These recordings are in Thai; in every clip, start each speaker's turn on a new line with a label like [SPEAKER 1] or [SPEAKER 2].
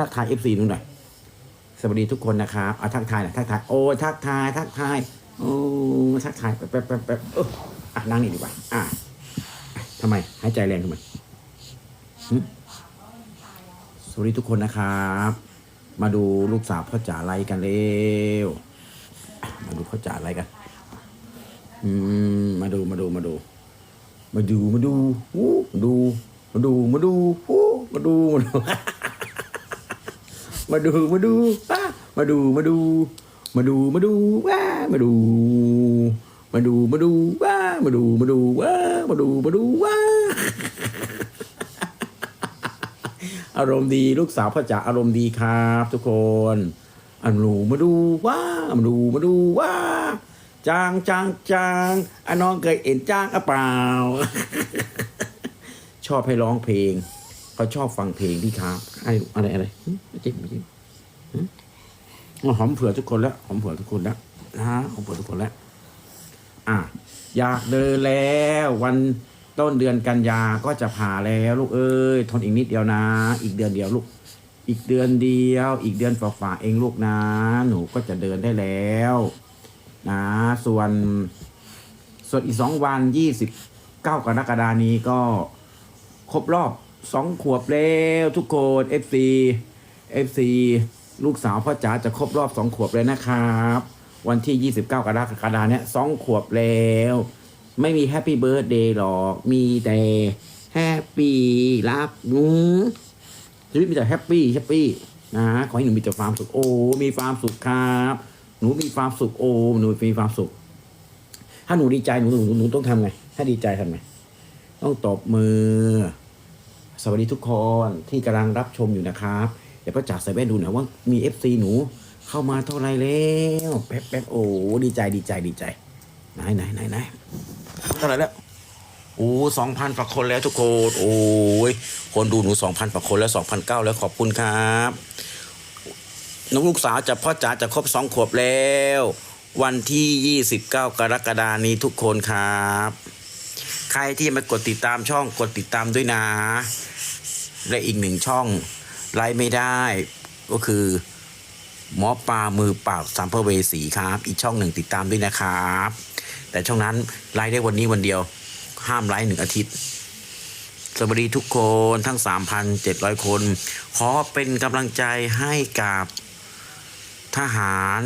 [SPEAKER 1] ทักทายเอฟซีหนูหน่อยสวัสดีทุกคนนะครับเอาทักทายหน่อยทักทายโอ้ทักทายทักทายโอ้ทักทายแป๊บแป๊บแป๊บแป๊บเอออะนั่งนี่ดีกว่า อะทำไมหายใจแรงทำไมสวัสดีทุกคนนะครับ มาดูลูกสาวพ่อจ๋าไลฟ์กันเร็วมาดูพ่อจ๋าไลฟ์กัน อืมมาดูมาดูมาดู มาดูมาดูอู้มาดู มาดูมาดูอู้มาดูมาดู มาดูมาดูว้ามาดูมาดู มาดูมาดูว้ามาดู มาดูมาดูว้ามาดูมาดูว้ามาดูมาดูว้าอารมณ์ดีลูกสาวพ่อจ๋าอารมณ์ดีครับ ทุกคนอันดูมาดูว้ามาดูมาดูว้าจางจางจางอันน้องเคยเห็นจ้างอะเปล่า ชอบให้ร้องเพลงเขาชอบฟังเพลงพี่ครับไอ้อะไรอะไร หึไม่จริงไม่จริงหึอ๋อหอมเผื่อทุกคนแล้วหอมเผื่อทุกคนแล้วนะหอมเผื่อทุกคนแล้วอะอยากเดินแล้ววันต้นเดือนกันยาก็จะผ่าแล้วลูกเอ้ยทนอีกนิดเดียวนะ อีกเดือนเดียวลูก อีกเดือนเดียว อีกเดือนฝ่าๆเองลูกนะ หนูก็จะเดินได้แล้วนะ ส่วน ส่วนอีกสองวันยี่สิบเก้ากรกฎานี้ก็ ครบรอบสองขวบแล้วทุกคน FC FC ลูกสาวพ่อจ๋าจะครบรอบสองขวบเลยนะครับ วันที่ 29 กรกฎาเนี่ยสองขวบแล้ว ไม่มีแฮปปี้เบิร์ดเดย์หรอก มีแต่แฮปปี้รักหนูชีวิตมีแต่แฮปปี้แฮปปี้นะขอให้หนูมีแต่ความสุขโอ้ มีความสุขครับ หนูมีความสุขโอ้หนูมีความสุข ถ้าหนูดีใจหนูหนูหนูต้องทำไง ถ้าดีใจทำไงต้องตบมือ สวัสดีทุกคนที่กำลังรับชมอยู่นะครับ เดี๋ยวพ่อจ๋าใส่แว่นดูหน่อยว่ามีเอฟซีหนูเข้ามาเท่าไรแล้วแป๊บแป๊บโอ้ดีใจดีใจดีใจไหนไหนไหนไหนเท่าไรแล้วโอ้สองพันกว่าคนแล้วทุกคนโอ้ยคนดูหนูสองพันกว่าคนแล้วสองพันเก้าแล้วขอบคุณครับน้องลูกสาวจะพ่อจ๋าจะครบสองขวบแล้ว วันที่ยี่สิบเก้ากรกฎานี้ทุกคนครับ ใครที่ยังไม่กดติดตามช่องกดติดตามด้วยนะ และอีกหนึ่งช่อง ไลฟ์ไม่ได้ก็คือหมอปลามือเปล่าสัมภเวสีครับ อีกช่องหนึ่งติดตามด้วยนะครับ แต่ช่องนั้นไลฟ์ได้วันนี้วันเดียว ห้ามไลฟ์หนึ่งอาทิตย์ สวัสดีทุกคนทั้ง 3,700 คน ขอเป็นกำลังใจให้กับทหาร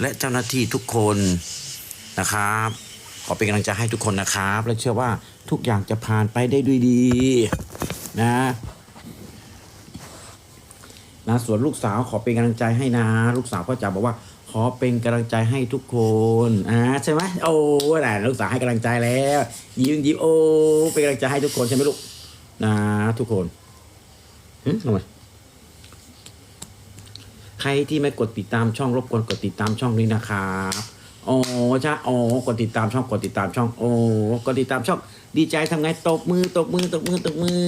[SPEAKER 1] และเจ้าหน้าที่ทุกคนนะครับ ขอเป็นกำลังใจให้ทุกคนนะครับ และเชื่อว่าทุกอย่างจะผ่านไปได้ด้วยดีนะ นะส่วนลูกสาวขอเป็นกำลังใจให้นะ ลูกสาวก็จะบอกว่า ขอเป็นกำลังใจให้ทุกคนอ่าใช่ไหมโอ้แหละลูกสาวให้กำลังใจแล้ว ยิ้มยิ้มโอ้เป็นกำลังใจให้ทุกคนใช่ไหมลูกนะทุกคนหึทำไมใครที่ไม่กดติดตามช่องรบกวนกดติดตามช่องนี้นะครับโอ้ใช่โอ้กดติดตามช่องกดติดตามช่อง โอ้กดติดตามช่อง ดีใจทำไงตบมือตบมือตบมือตบมือ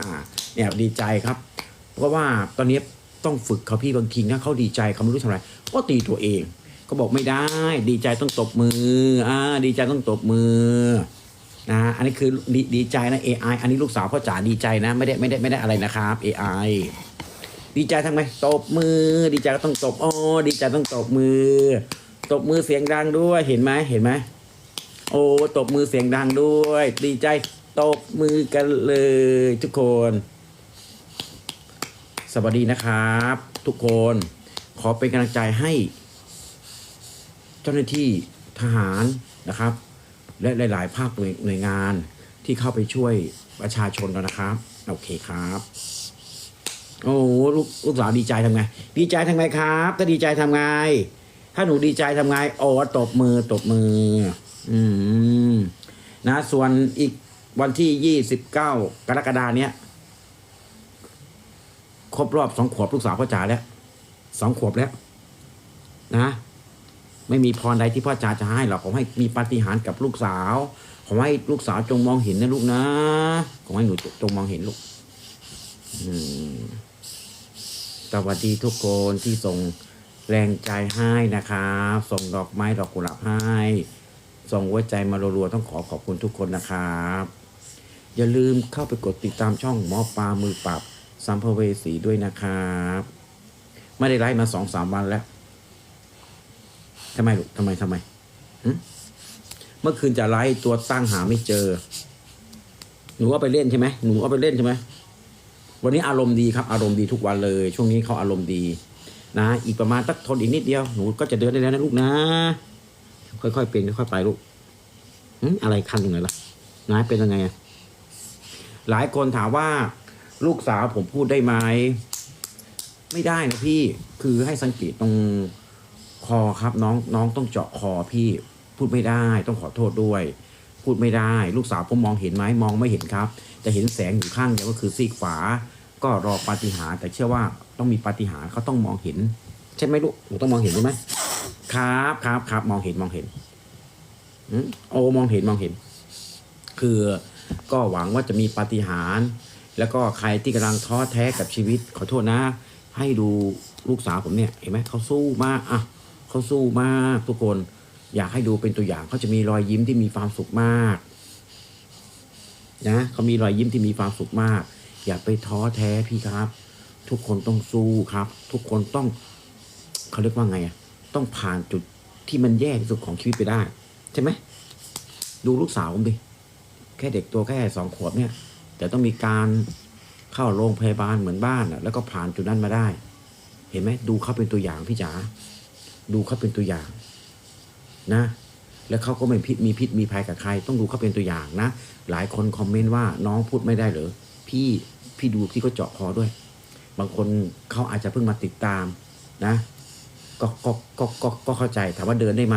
[SPEAKER 1] อ่า เนี่ยดีใจครับ เพราะว่าตอนนี้ต้องฝึกเขาพี่บางทีถ้าเขาดีใจเขาไม่รู้ทำไรก็ตีตัวเองก็บอกไม่ได้ ดีใจต้องตบมืออ่าดีใจต้องตบมือนะอันนี้คือดีดีใจนะ AI อันนี้ลูกสาวพ่อจ๋าดีใจนะ ไม่ได้ไม่ได้ไม่ได้อะไรนะครับ AI ดีใจทำไงตบมือ ดีใจก็ต้องตบโอ๋อดีใจต้องตบมือ ตบมือเสียงดังด้วยเห็นไหมเห็นไหมโอ้ตบมือเสียงดังด้วย ดีใจตบมือกันเลยทุกคน สวัสดีนะครับ ทุกคนขอเป็นกำลังใจให้ เจ้าหน้าที่ทหารนะครับ และหลาย ๆ ภาคหน่วยหน่วยงานที่เข้าไปช่วยประชาชนกันนะครับ โอเคครับ โอ้ลูกลูกสาวดีใจทำไง ดีใจทำไงครับก็ดีใจทำไง ถ้าหนูดีใจทำไง โอ้ตบมือตบมือ อืมนะ ส่วนอีกวันที่ยี่สิบเก้ากรกฎาเนี้ย ครบรอบสองขวบลูกสาวพ่อจ๋าแล้วสองขวบแล้ว นะ ไม่มีพรใดที่พ่อจ๋าจะให้หรอกขอให้มีปาฏิหาริย์กับลูกสาวขอให้ลูกสาวจงมองเห็นนะลูกนะขอให้หนูจงมองเห็นลูกสวัสดีทุกคนที่ส่งแรงใจให้นะครับส่งดอกไม้ดอกกุหลาบให้ส่งหัวใจมารัวๆต้องขอขอบคุณทุกคนนะครับ อย่าลืมเข้าไปกดติดตามช่องหมอปลามือปราบ สัมภเวสีด้วยนะครับ ไม่ได้ไลฟ์มาสองสามวันแล้วทำไมลูกทำไมทำไมเมื่อคืนจะไลฟ์ตัวตั้งหาไม่เจอ หนูเอาไปเล่นใช่ไหมหนูเอาไปเล่นใช่ไหมวันนี้อารมณ์ดีครับ อารมณ์ดีทุกวันเลย ช่วงนี้เขาอารมณ์ดีนะอีกประมาณสักทนอีกนิดเดียวหนูก็จะเดินได้แล้วนะลูกนะ ค่อยๆเป็นค่อยๆไปลูกอะไรคันตรงไหนล่ะนายเป็นยังไง หลายคนถามว่า ลูกสาวผมพูดได้ไหมไม่ได้นะพี่คือให้สังเกตตรงคอครับน้องน้องต้องเจาะคอพี่พูดไม่ได้ต้องขอโทษด้วย พูดไม่ได้ ลูกสาวผมมองเห็นไหมมองไม่เห็นครับจะเห็นแสงอยู่ข้างเดียวก็คือซีกฝาก็รอปาฏิหาริย์แต่เชื่อว่าต้องมีปาฏิหาริย์เขาต้องมองเห็น ใช่ไหมลูกหนูต้องมองเห็นใช่ไหมครับครับครับมองเห็นมองเห็นอืมโอ้มองเห็นมองเห็น คือก็หวังว่าจะมีปาฏิหาริย์ แล้วก็ใครที่กำลังท้อแท้กับชีวิต ขอโทษนะ ให้ดูลูกสาวผมเนี่ยเห็นไหมเขาสู้มากอะเขาสู้มากทุกคน อยากให้ดูเป็นตัวอย่างเขาจะมีรอยยิ้มที่มีความสุขมากนะเขามีรอยยิ้มที่มีความสุขมาก อย่าไปท้อแท้พี่ครับ ทุกคนต้องสู้ครับ ทุกคนต้องเขาเรียกว่าไงอะต้องผ่านจุดที่มันแย่ที่สุดของชีวิตไปได้ ใช่ไหมดูลูกสาวผมดิแค่เด็กตัวแค่สองขวบเนี่ย แต่ต้องมีการเข้าโรงพยาบาลเหมือนบ้านแล้วก็ผ่านจุดนั้นมาได้ เห็นไหมดูเขาเป็นตัวอย่างพี่จ๋าดูเขาเป็นตัวอย่างนะ แล้วเขาก็ไม่พิษมีพิษมีภัยกับใคร ต้องดูเขาเป็นตัวอย่างนะ หลายคนคอมเมนต์ว่าน้องพูดไม่ได้เหรอพี่พี่ดูพี่ก็เจาะคอด้วย บางคนเขาอาจจะเพิ่งมาติดตามนะก็ก็ก็ก็ก็เข้าใจถามว่าเดินได้ไหม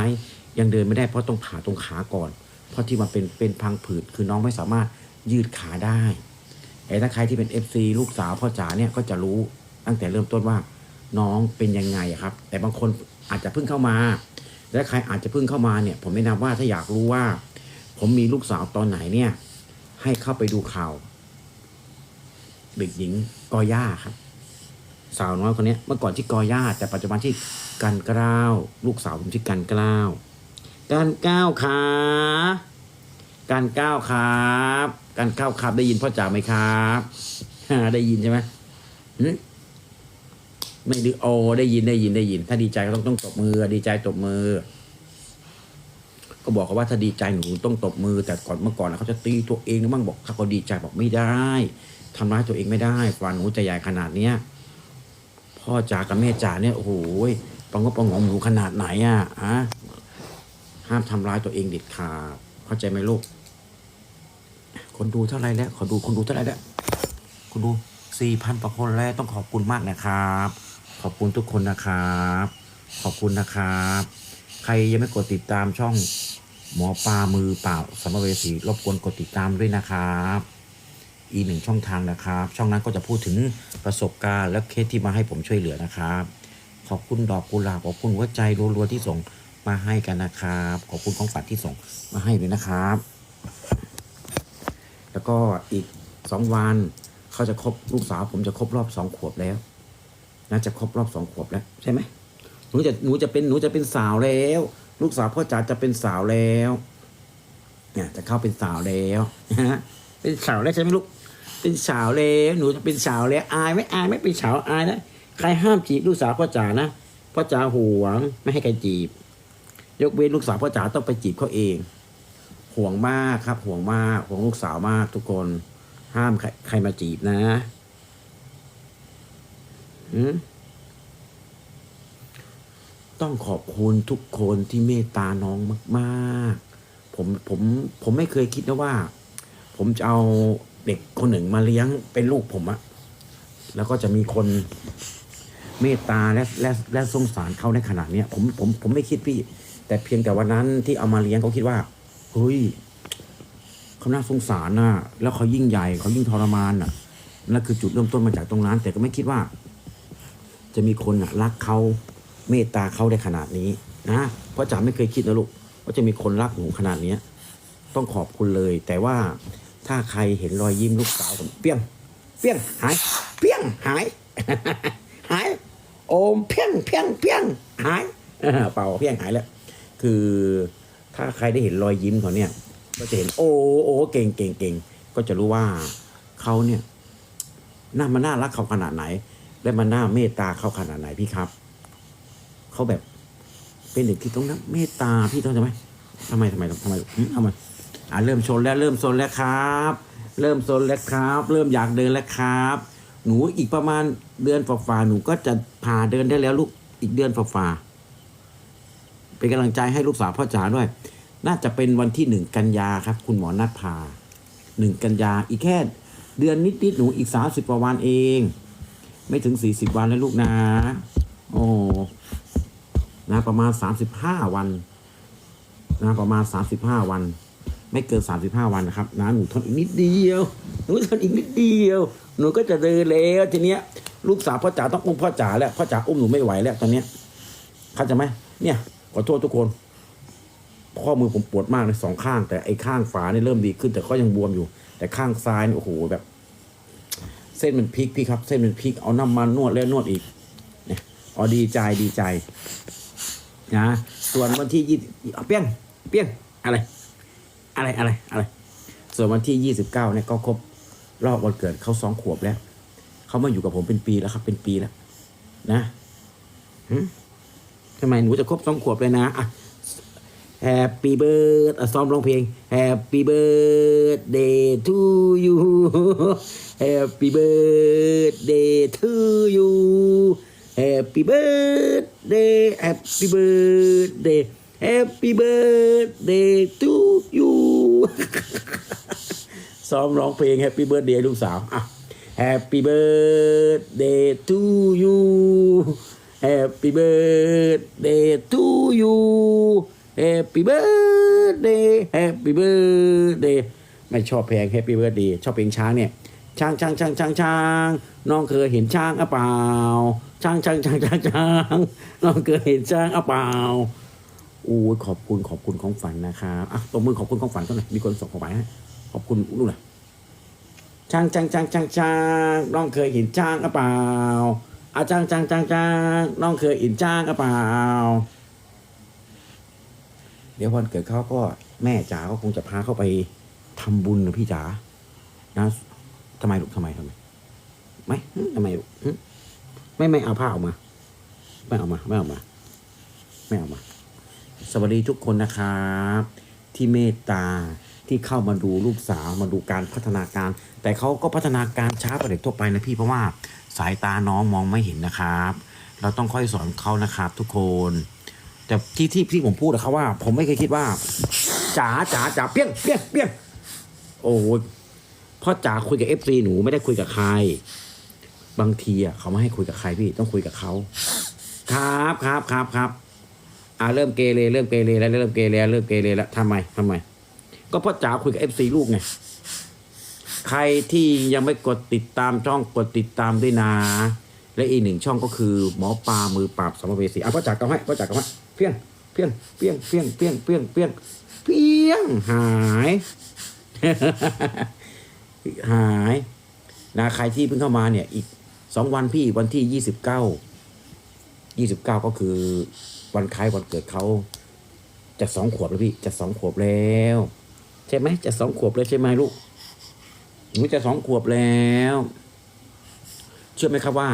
[SPEAKER 1] ยังเดินไม่ได้เพราะต้องผ่าตรงขาก่อน เพราะที่มันเป็นเป็นพังผืดคือน้องไม่สามารถ ยืดขาได้แต่ถ้าใครที่เป็น FC ลูกสาวพ่อจ๋าเนี่ยก็จะรู้ตั้งแต่เริ่มต้นว่าน้องเป็นยังไงครับ แต่บางคนอาจจะเพิ่งเข้ามา และใครอาจจะเพิ่งเข้ามาเนี่ย ผมแนะนำว่าถ้าอยากรู้ว่า ผมมีลูกสาวตอนไหนเนี่ย ให้เข้าไปดูข่าวเด็กหญิงกอย่าครับ สาวน้อยคนนี้เมื่อก่อนที่กอย่าแต่ปัจจุบันที่กันกล้าว ลูกสาวผมชื่กันกล้าวกันก้าวขา กันก้าวครับกันก้าวครับได้ยินพ่อจ๋าไหมครับได้ยินใช่ไหมหไม่ดีโอได้ยินได้ยินได้ยิน ถ้าดีใจก็ต้องต้องตบมือ ดีใจตบมือ ก็บอกเขาว่าถ้าดีใจหนูต้องตบมือ แต่ก่อนเมื่อก่อนเขาจะตีตัวเองนะมั่งบอกถ้าเขาดีใจบอกไม่ได้ทำร้ายตัวเองไม่ได้ฟันหนูจะใหญ่ขนาดเนี้ยพ่อจ๋ากับแม่จ๋าเนี่ยโอ้โหปังก็ปังงองหนูขนาดไหนอะฮะห้ามทำร้ายตัวเองเด็ดขาดเข้าใจไหมลูก คนดูเท่าไรแล้ว ขอดูคนดูเท่าไรแล้ว คนดูสี่พันกว่าคนแล้วต้องขอบคุณมากนะครับ ขอบคุณทุกคนนะครับ ขอบคุณนะครับ ใครยังไม่กดติดตามช่องหมอปลามือเปล่าสมภเวสีรบกวนกดติดตามด้วยนะครับ อีกหนึ่งช่องทางนะครับ ช่องนั้นก็จะพูดถึงประสบการณ์และเคสที่มาให้ผมช่วยเหลือนะครับ ขอบคุณดอกกุหลาบขอบคุณหัวใจรัวๆที่ส่งมาให้กันนะครับ ขอบคุณของฝันที่ส่งมาให้ด้วยนะครับ แล้วก็อีกสองวันเขาจะครบลูกสาว ผมจะครบรอบสองขวบแล้วน่าจะครบรอบสองขวบแล้วใช่ไหมหนูจะหนูจะเป็นหนูจะเป็นสาวแล้ว ลูกสาวพ่อจ๋าจะเป็นสาวแล้วเนี่ยจะเข้าเป็นสาวแล้วฮะเป็นสาวแล้วใช่ไหมลูกเป็นสาวแล้วหนูจะเป็นสาวแล้วอายไหมอายไม่เป็นสาวอายนะใครห้ามจีบลูกสาวพ่อจ๋านะพ่อจ๋าห่วงไม่ให้ใครจีบ ยกเว้นลูกสาวพ่อจ๋าต้องไปจีบเขาเอง ห่วงมากครับ ห่วงมาก ห่วงลูกสาวมากทุกคน ห้ามใครใครมาจีบนะต้องขอบคุณทุกคนที่เมตตาน้องมาก ๆ ผมผมผมไม่เคยคิดนะว่า ผมจะเอาเด็กคนหนึ่งมาเลี้ยงเป็นลูกผมอะแล้วก็จะมีคนเมตตาและและและสงสารเขาในขนาดเนี้ยผมผมผมไม่คิดพี่ แต่เพียงแต่วันนั้นที่เอามาเลี้ยงเขาคิดว่า เฮ้ยเขาน่าสงสารน่ะแล้วเขายิ่งใหญ่เขายิ่งทรมานน่ะนั่นคือจุดเริ่มต้นมาจากตรงนั้น แต่ก็ไม่คิดว่า จะมีคนน่ะรักเขาเมตตาเขาได้ขนาดนี้นะเพราะจ๋าไม่เคยคิดนะลูกว่าจะมีคนรักหนูขนาดเนี้ย ต้องขอบคุณเลย แต่ว่าถ้าใครเห็นรอยยิ้มลูกสาวผมเปี้ยง เปี้ยงหาย เปี้ยงหาย หาย โอมเพี้ยงเพี้ยงเพี้ยงหายเป่าเพี้ยงหายแล้ว คือ ถ้าใครได้เห็นรอยยิ้มเขาเนี่ย ก็จะเห็นโอ้โอ้เก่งเก่งเก่งก็จะรู้ว่าเขาเนี่ยน่ามันน่ารักเขาขนาดไหน และมันน่าเมตตาเขาขนาดไหนพี่ครับเขาแบบเป็นเด็กที่ต้องนับเมตตาพี่ต้องใช่ไหมทำไมทำไมทำไมหึทำไมอ่าเริ่มชนแล้วเริ่มชนแล้วครับ เริ่มชนแล้วครับ เริ่มอยากเดินแล้วครับ หนูอีกประมาณเดือนฝ่าๆหนูก็จะพาเดินได้แล้วลูกอีกเดือนฝ่าๆ เป็นกำลังใจให้ลูกสาวพ่อจ๋าด้วย น่าจะเป็นวันที่หนึ่งกันยาครับ คุณหมอนัดพาหนึ่งกันยาอีกแค่ เดือนนิดๆหนูอีกสามสิบกว่าวันเอง ไม่ถึงสี่สิบวันแล้วลูกนะโอ้นะประมาณสามสิบห้าวันนะประมาณสามสิบห้าวัน ไม่เกินสามสิบห้าวันนะครับนะหนูทนอีกนิดเดียวหนูทนอีกนิดเดียว หนูก็จะเดินแล้วทีเนี้ยลูกสาวพ่อจ๋าต้องอุ้มพ่อจ๋าแล้วพ่อจ๋าอุ้มหนูไม่ไหวแล้วตอนเนี้ยเข้าใจไหมเนี่ย ขอโทษทุกคน ข้อมือผมปวดมากเลยสองข้าง แต่ไอ้ข้างฝาเนี่ยเริ่มดีขึ้น แต่ก็ยังบวมอยู่ แต่ข้างซ้ายเนี่ยโอ้โหแบบ เส้นมันพลิกพี่ครับ เส้นมันพลิกเอาน้ำมันนวดแล้วนวดอีกเนี่ยอ๋อดีใจดีใจนะส่วนวันที่ยี่เปี้ยงเปี้ยงอะไร อะไรอะไรอะไร ส่วนวันที่ยี่สิบเก้าเนี่ยก็ครบรอบวันเกิดเขาสองขวบแล้วเขามาอยู่กับผมเป็นปีแล้วครับ เป็นปีแล้ว นะหึ ทำไมหนูจะครบสองขวบเลยนะอะ Happy birthday อะซ้อมร้องเพลง Happy birthday to you Happy birthday to you Happy birthday Happy birthday Happy birthday to you ซ้อมร้องเพลง Happy birthday ลูกสาวอะ Happy birthday to you Happy birthday to you Happy birthday Happy birthday ไม่ชอบเพลง Happy birthday ชอบเพลงช้างเนี่ยช้างช้างช้างช้างช้างน้องเคยเห็นช้างอะเปล่าช้างช้างช้างช้างช้างน้องเคยเห็นช้างอะเปล่าอู้ขอบคุณขอบคุณของฝันนะครับอะตบมือขอบคุณของฝันก็หน่มีคนส่งของไปให้ขอบคุณนู่นน่ะช้างช้างช้างช้างช้างน้องเคยเห็นช้างอะเปล่า อาช้างช้างช้างช้างน้องเคยเห็นช้างอะเปล่า เดี๋ยววันเกิดเขาก็แม่จ๋าก็คงจะพาเขาไปทำบุญนะพี่จ๋านะทำไมลูกทำไมทำไมไม่ทำไมลูกไม่ไม่เอาผ้าออกมา ไม่เอามา ไม่เอามา ไม่เอามา สวัสดีทุกคนนะครับ ที่เมตตาที่เข้ามาดูลูกสาวมาดูการพัฒนาการ แต่เขาก็พัฒนาการช้ากว่าเด็กทั่วไปนะพี่เพราะว่า สายตาน้องมองไม่เห็นนะครับ เราต้องค่อยสอนเขานะครับ ทุกคน แต่ที่ที่ที่ผมพูดนะครับว่า ผมไม่เคยคิดว่าจ๋าจ๋าจ๋าเปี้ยงเปี้ยงเปี้ยงโอ้พ่อจ๋าคุยกับเอฟซีหนูไม่ได้คุยกับใคร บางทีอะเขาไม่ให้คุยกับใครพี่ต้องคุยกับเขาครับครับครับครับอ่าเริ่มเกเรเริ่มเกเรแล้วเริ่มเกเรแล้วเริ่มเกเรแล้วทำไมทำไม ก็พ่อจ๋าคุยกับเอฟซีลูกไง ใครที่ยังไม่กดติดตามช่องกดติดตามด้วยนะ และอีกหนึ่งช่องก็คือหมอปลามือปราบสัมภเวสีอะพ่อจ๋ากำให้พ่อจ๋ากำให้เพี้ยงเพี้ยงเพี้ยงเพี้ยงเพี้ยงเพี้ยงเพี้ยงเพี้ยงหายหายนะใครที่เพิ่งเข้ามาเนี่ยอีกสองวันพี่วันที่ยี่สิบเก้ายี่สิบเก้าก็คือวันคล้ายวันเกิดเขาจะสองขวบแล้วพี่จะสองขวบแล้ว ใช่ไหมจะสองขวบแล้วใช่ไหมลูก หนูจะสองขวบแล้ว เชื่อไหมครับว่า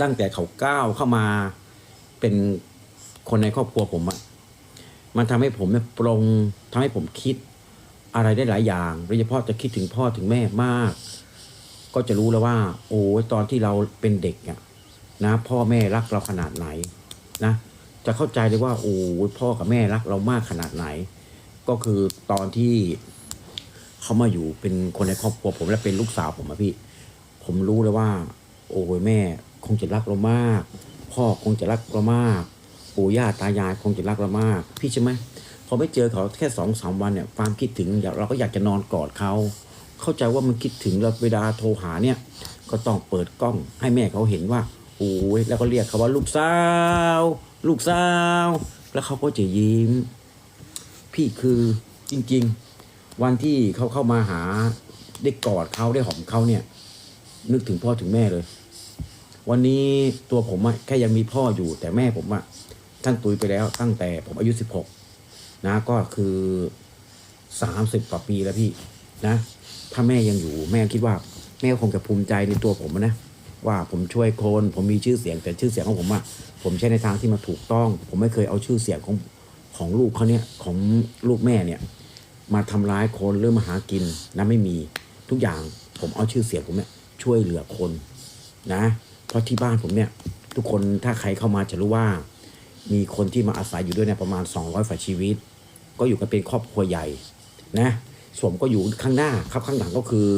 [SPEAKER 1] ตั้งแต่เขาก้าวเข้ามาเป็นคนในครอบครัวผมอะมันทำให้ผมเนี่ยปรงทำให้ผมคิดอะไรได้หลายอย่างโดยเฉพาะจะคิดถึงพ่อถึงแม่มาก ก็จะรู้แล้วว่า โอ้ตอนที่เราเป็นเด็กอะนะ พ่อแม่รักเราขนาดไหนนะจะเข้าใจเลยว่าโอ้พ่อกับแม่รักเรามากขนาดไหน ก็คือตอนที่ เขามาอยู่เป็นคนในครอบครัวผมและเป็นลูกสาวผมอะพี่ ผมรู้เลยว่า โอ้ยแม่ คงจะรักเรามาก พ่อคงจะรักเรามากปู่ย่าตายายคงจะรักเรามาก พี่ใช่ไหมพอไม่เจอเขาแค่สองสามวันเนี่ยความคิดถึงอยากเราก็อยากจะนอนกอดเขาเข้าใจว่ามันคิดถึงเราเวลาโทรหาเนี่ยก็ต้องเปิดกล้องให้แม่เขาเห็นว่าโอ้ยแล้วก็เรียกเขาว่าลูกสาว ลูกสาว แล้วเขาก็จะยิ้ม พี่คือจริง ๆ วันที่เขาเข้ามาหาได้กอดเขาได้หอมเขาเนี่ย นึกถึงพ่อถึงแม่เลย วันนี้ตัวผมอะแค่ยังมีพ่ออยู่ แต่แม่ผมอะท่านตุยไปแล้ว ตั้งแต่ผมอายุสิบหกนะก็คือสามสิบกว่าปีแล้วพี่นะ ถ้าแม่ยังอยู่แม่คิดว่า แม่คงจะภูมิใจในตัวผมนะว่าผมช่วยคนผมมีชื่อเสียงแต่ชื่อเสียงของผมอะผมใช้ในทางที่มันถูกต้อง ผมไม่เคยเอาชื่อเสียงของของลูกเขาเนี่ยของลูกแม่เนี่ย มาทำร้ายคนหรือมาหากินนะไม่มีทุกอย่างผมเอาชื่อเสียงผมเนี่ยช่วยเหลือคนนะ เพราะที่บ้านผมเนี่ย ทุกคนถ้าใครเข้ามาจะรู้ว่า มีคนที่มาอาศัยอยู่ด้วยเนี่ยประมาณ 200ฝ่ายชีวิต ก็อยู่กันเป็นครอบครัวใหญ่นะสมก็อยู่ข้างหน้าครับข้างหลังก็คือ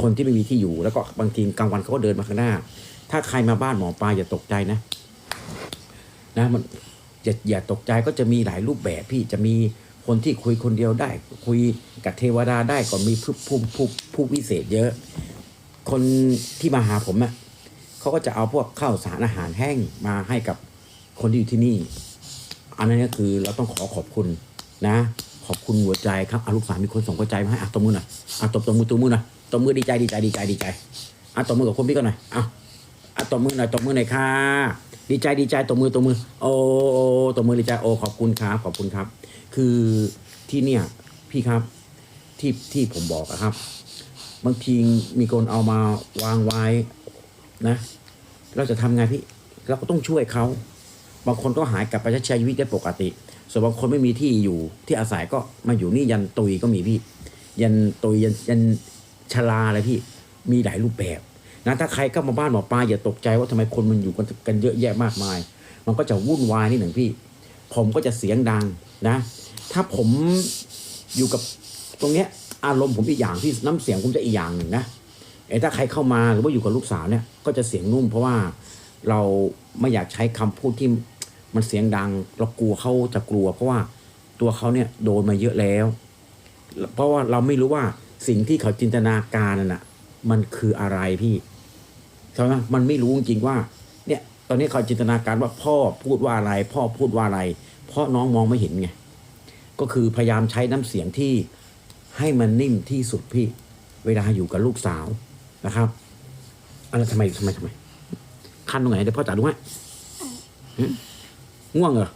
[SPEAKER 1] คนที่ไม่มีที่อยู่แล้วก็บางทีกลางวันเขาก็เดินมาข้างหน้า ถ้าใครมาบ้านหมอปลาอย่าตกใจนะนะมันอย่าอย่าตกใจก็จะมีหลายรูปแบบพี่จะมี คนที่คุยคนเดียวได้ คุยกับเทวดาได้ก็มีผู้ผู้ผู้ผู้วิเศษเยอะ คนที่มาหาผมอะ่ะเขาก็จะเอาพวกข้าวสารอาหารแห้งมาให้กับคนที่อยู่ที่นี่ อันนั้นก็คือเราต้องขอขอบคุณนะ ขอบคุณหัวใจครับอาลูกสาวมีคนส่งหัวใจมาให้อะตบมือหน่อยอะตบตบมือตบมือหน่อยตบมือดีใจดีใจดีใจดีใจอะตบมือกับคนพี่ก็หน่อยอะอะตบมือหน่อยตบมือหน่อยค่ะ ดีใจดีใจตบมือตบมือโอ้โอ้ตบมือดีใจโอ้ขอบคุณครับขอบคุณครับ คือที่เนี่ยพี่ครับที่ที่ผมบอกอะครับ บางทีมีคนเอามาวางไว้นะ เราจะทำไงพี่เราก็ต้องช่วยเขาบางคนก็หายกลับไปใช้ชีวิตได้ปกติ ส่วนบางคนไม่มีที่อยู่ที่อาศัยก็มาอยู่นี่ยันตุยก็มีพี่ ยันตุยยันยันชลาอะไรพี่มีหลายรูปแบบ นะถ้าใครเข้ามาบ้านหมอปลาอย่าตกใจว่าทำไมคนมันอยู่กันกันเยอะแยะมากมาย มันก็จะวุ่นวายนิดหนึ่งพี่ ผมก็จะเสียงดังนะ ถ้าผมอยู่กับตรงเนี้ยอารมณ์ผมอีกอย่างที่น้ำเสียงผมจะอีกอย่างหนึ่งนะไอ้ถ้าใครเข้ามาหรือว่าอยู่กับลูกสาวเนี่ยก็จะเสียงนุ่ม เพราะว่าเราไม่อยากใช้คำพูดที่มันเสียงดังเรากลัวเขาจะกลัว เพราะว่าตัวเขาเนี่ยโดนมาเยอะแล้ว เพราะว่าเราไม่รู้ว่าสิ่งที่เขาจินตนาการน่ะมันคืออะไรพี่ ใช่ไหมมันไม่รู้จริงๆว่า เนี่ยตอนนี้เขาจินตนาการว่าพ่อพูดว่าอะไร พ่อพูดว่าอะไร เพราะน้องมองไม่เห็นไงก็คือพยายามใช้น้ำเสียงที่ให้มันนิ่มที่สุดพี่ เวลาอยู่กับลูกสาวนะครับอะไรทำไมทำไมทำไมคันตรงไหนเดี๋ยวพ่อจ๋าดูให้หึง่วงเหรอ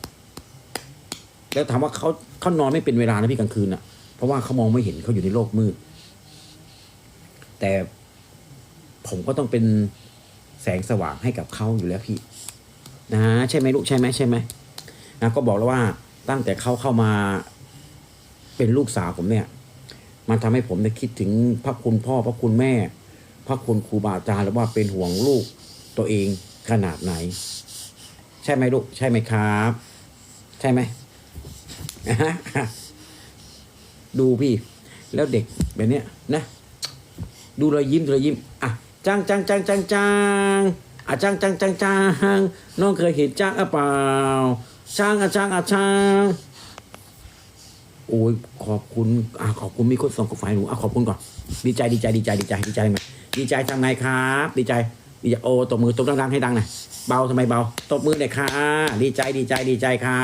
[SPEAKER 1] แล้วถามว่าเขาเขานอนไม่เป็นเวลานะพี่กลางคืนอะ เพราะว่าเขามองไม่เห็นเขาอยู่ในโลกมืด แต่ ผมก็ต้องเป็นแสงสว่างให้กับเขาอยู่แล้วพี่ นะ ใช่ไหมลูกใช่ไหมใช่ไหมนะก็บอกแล้วว่าตั้งแต่เขาเข้ามาเป็นลูกสาวผมเนี่ย มันทำให้ผมได้คิดถึงพระคุณพ่อพระคุณแม่ พระคุณครูบาอาจารย์แล้วว่าเป็นห่วงลูกตัวเองขนาดไหน ใช่ไหมลูกใช่ไหมครับ ใช่ไหมดูพี่ แล้วเด็กแบบเนี้ยนะ ดูรอยยิ้มรอยยิ้มอะ จังจังจังจังจังอะจังจังจังจังน้องเคยเห็นจ้างอะเปล่าช่างอะช่างอะช่างโอ้ยขอบคุณอะขอบคุณมีคนส่งกาแฟหนูอะขอบคุณก่อนดีใจดีใจดีใจดีใจดีใจไหมดีใจทำไงครับ ดีใจดีใจโอ้ตบมือตบดังๆให้ดังหน่อยเบาทำไมเบาตบมือหน่อยค่ะดีใจดีใจดีใจค่ะ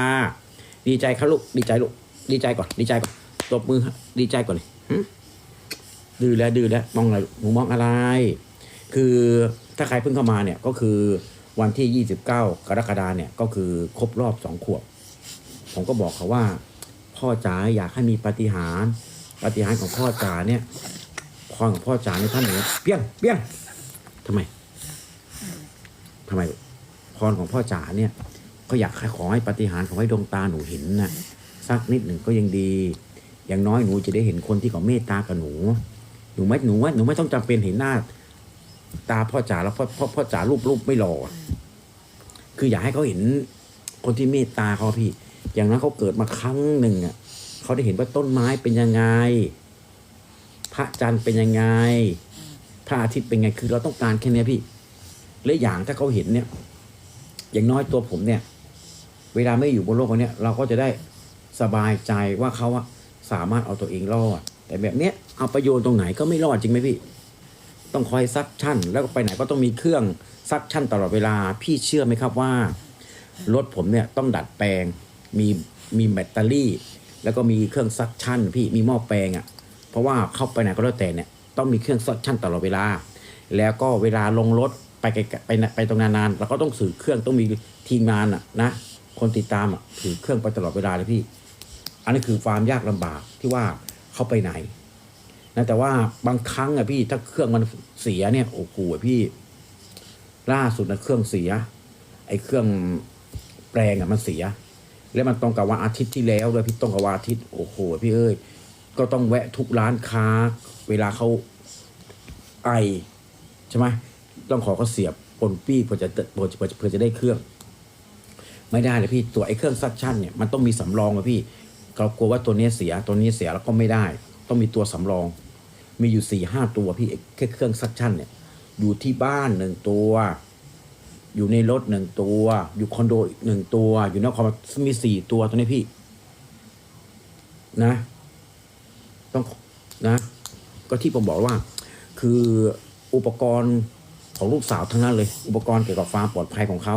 [SPEAKER 1] ดีใจครับลูกดีใจลูกดีใจก่อนดีใจก่อนตบมือดีใจก่อนเลยหึดื้อแล้วดื้อแล้วมองอะไรหนูมองอะไร คือถ้าใครเพิ่งเข้ามาเนี่ยก็คือวันที่ 29 กรกฎาเนี่ยก็คือครบรอบสองขวบ ผมก็บอกเขาว่า พ่อจ๋าอยากให้มีปฏิหารปฏิหารของพ่อจ๋าเนี่ยพรของพ่อจ๋าในยท่านหนึ่งเปี้ยงเปี้ยงทำไมทำไมพรของพ่อจ๋าเนี่ยก็อยากให้ขอให้ปฏิหารของให้ดวงตาหนูเห็นนะสักนิดหนึ่งก็ยังดี อย่างน้อยหนูจะได้เห็นคนที่เขาเมตตากับหนู หนูไม่หนูว่าหนูไม่ต้องจำเป็นเห็นหน้า ตาพ่อจ๋าแล้วพ่อพ่อพ่อจ๋ารูปรูปไม่หล่อคืออยากให้เขาเห็นคนที่เมตตาเขาพี่ อย่างนั้นเขาเกิดมาครั้งหนึ่งอะเขาได้เห็นว่าต้นไม้เป็นยังไง พระจันทร์เป็นยังไง พระอาทิตย์เป็นไง คือเราต้องการแค่นี้พี่และอย่างถ้าเขาเห็นเนี่ย อย่างน้อยตัวผมเนี่ย เวลาไม่อยู่บนโลกอันเนี้ยเราก็จะได้สบายใจว่าเขาอะสามารถเอาตัวเองรอดแต่แบบเนี้ยเอาประโยชน์ตรงไหนก็ไม่รอดจริงไหมพี่ ต้องคอยซักชั่น แล้วก็ไปไหนก็ต้องมีเครื่องซักชั่นตลอดเวลา พี่เชื่อไหมครับว่ารถผมเนี่ยต้องดัดแปลง มีมีแบตเตอรี่ แล้วก็มีเครื่องซักชั่น พี่มีหม้อแปลงอะ่ะ เพราะว่าเข้าไปไหนก็แล้วแต่เนี่ยต้องมีเครื่องซักชั่นตลอดเวลา แล้วก็เวลาลงรถไปไกลไปไปตรงนานๆเราก็ต้องถือเครื่องต้องมีทีมงานอะนะคนติดตามอะถือเครื่องไปตลอดเวลาเลยพี่ อันนี้คือความยากลำบากที่ว่าเขาไปไหน นะแต่ว่าบางครั้งอะพี่ถ้าเครื่องมันเสียเนี่ยโอ้โหพี่ล่าสุดนะเครื่องเสีย ไอ้เครื่องแปลงอะมันเสีย แล้วมันตรงกับวันอาทิตย์ที่แล้วด้วยพี่ตรงกับวันอาทิตย์โอ้โหพี่เอ้ยก็ต้องแวะทุกร้านค้า เวลาเขาไอใช่ไหมต้องขอเขาเสียบปนปี้เพื่อจะเพื่อจะเพื่อจะได้เครื่อง ไม่ได้เลยพี่ตัวไอ้เครื่องซักชั่นเนี่ยมันต้องมีสำรองอะพี่เรากลัวว่าตัวนี้เสียตัวนี้เสียแล้วก็ไม่ได้ ต้องมีตัวสำรอง มีอยู่สี่ห้าตัวพี่แค่เครื่องซักชั่นเนี่ยอยู่ที่บ้านหนึ่งตัว อยู่ในรถหนึ่งตัว อยู่คอนโดอีกหนึ่งตัว อยู่นครปฐมมีสี่ตัวตัวนี้พี่ นะ ต้องนะ ก็ที่ผมบอกว่า คืออุปกรณ์ของลูกสาวทั้งนั้นเลย อุปกรณ์เกี่ยวกับความปลอดภัยของเขา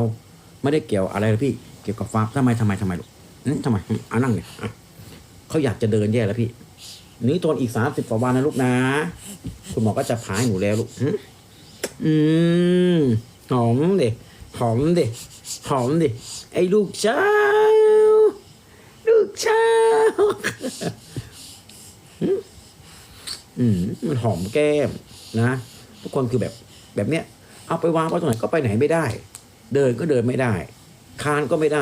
[SPEAKER 1] ไม่ได้เกี่ยวอะไรเลยพี่ เกี่ยวกับความทำไมทำไมทำไมลูกทำไมอ่านั่งเนี่ยเขาอยากจะเดินแย่แล้วพี่ นี่ทนอีกสามสิบกว่าวันนะลูกนะ คุณหมอก็จะพายหนูแล้วลูก อืมหอมดิหอมดิหอมดิไอ้ลูกเช้า ลูกเช้าอืมมันหอมแก้มนะ ทุกคนคือแบบแบบเนี้ย เอาไปวางไว้ตรงไหนก็ไปไหนไม่ได้ เดินก็เดินไม่ได้ คานก็ไม่ได้